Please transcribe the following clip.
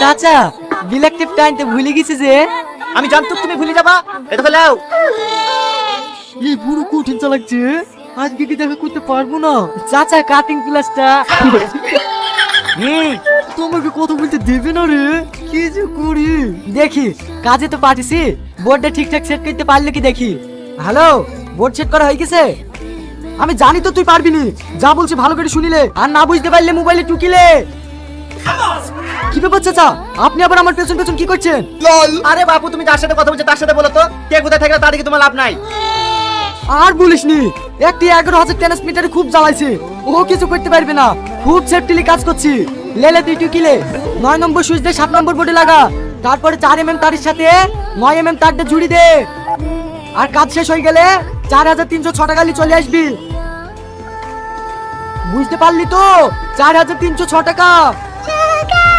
চাচা বিলেকটিভ টাইনতে ভুলে গেছি যে। আমি জানতো তুমি ভুলে যাবা। এটা ফেলাও এই পুরো কঠিন চালাচ্ছে আজকে কি দেখা করতে পারব না? চাচা কাটিং প্লাসটা হুম তোমাকে কথা বলতে দেবে না রে? কি যে করি? দেখি কাজে তো পাঠিয়েছি। বোর্ডটা ঠিকঠাক সেট করতে পারলে কি দেখি? হ্যালো বোর্ড সেট করা হয়ে গেছে? আমি জানি তো তুই পারবি নি। যা বলছি ভালো করে শুনিলে আর না বুঝতে পারলে মোবাইলে টুকিলে। কি ব্যাপার চাচা? আপনি আবার আমার পেছন পেছন কি করছেন? আরে বাপু তুমি যার সাথে কথা বলছো তার সাথে বলো তো। কে কোথায় থাকলে তার দিকে তোমার লাভ নাই। আর বলিস নি একটি এগারো হাজার ট্রান্সমিটারে খুব জ্বালাইছে। ও কিছু করতে পারবে না। খুব সেফটিলি কাজ করছি। লেলে তুই টুকিলে নয় নম্বর সুইচ দিয়ে সাত নম্বর বোর্ডে লাগা। তারপরে চার এম এম তারের সাথে নয় এম এম তারটা জুড়ি দে। আর কাজ শেষ হয়ে গেলে চার হাজার তিনশো ছ টাকালি চলে আসবি। বুঝতে পারলি তো? চার হাজার তিনশো ছ টাকা।